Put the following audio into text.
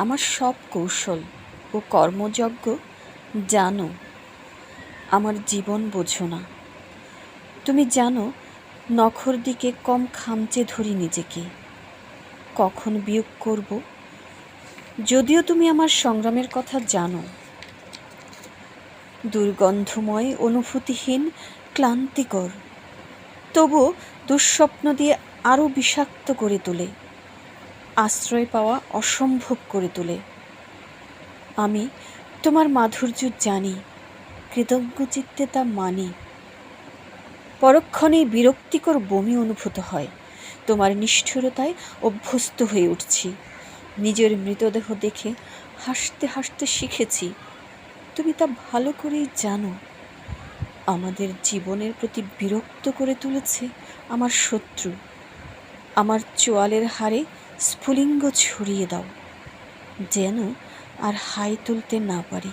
আমার সব কৌশল ও কর্মযজ্ঞ জানো। আমার জীবন বোঝো না। তুমি জানো, নখর দিকে কম খামচে ধরি নিজেকে। কখন বিয়োগ করব? যদিও তুমি আমার সংগ্রামের কথা জানো। দুর্গন্ধময়, অনুভূতিহীন, ক্লান্তিকর। তবু দুঃস্বপ্ন দিয়ে আরও বিষাক্ত করে তোলে। আশ্রয় পাওয়া অসম্ভব করে তোলে। আমি তোমার মাধুর্য জানি কৃতজ্ঞ চিত্তে তা মানি। পরক্ষণেই বিরক্তিকর বমি অনুভূত হয়। তোমার নিষ্ঠুরতায় অভ্যস্ত হয়ে উঠছি। নিজের মৃতদেহ দেখে হাসতে হাসতে শিখেছি, তুমি তা ভালো করেই জানো। আমাদের জীবনের প্রতি বিরক্ত করে তুলেছে আমার শত্রু। আমার চোয়ালের হারে স্ফুলিঙ্গ ছড়িয়ে দাও যেন আর হাই তুলতে না পারি।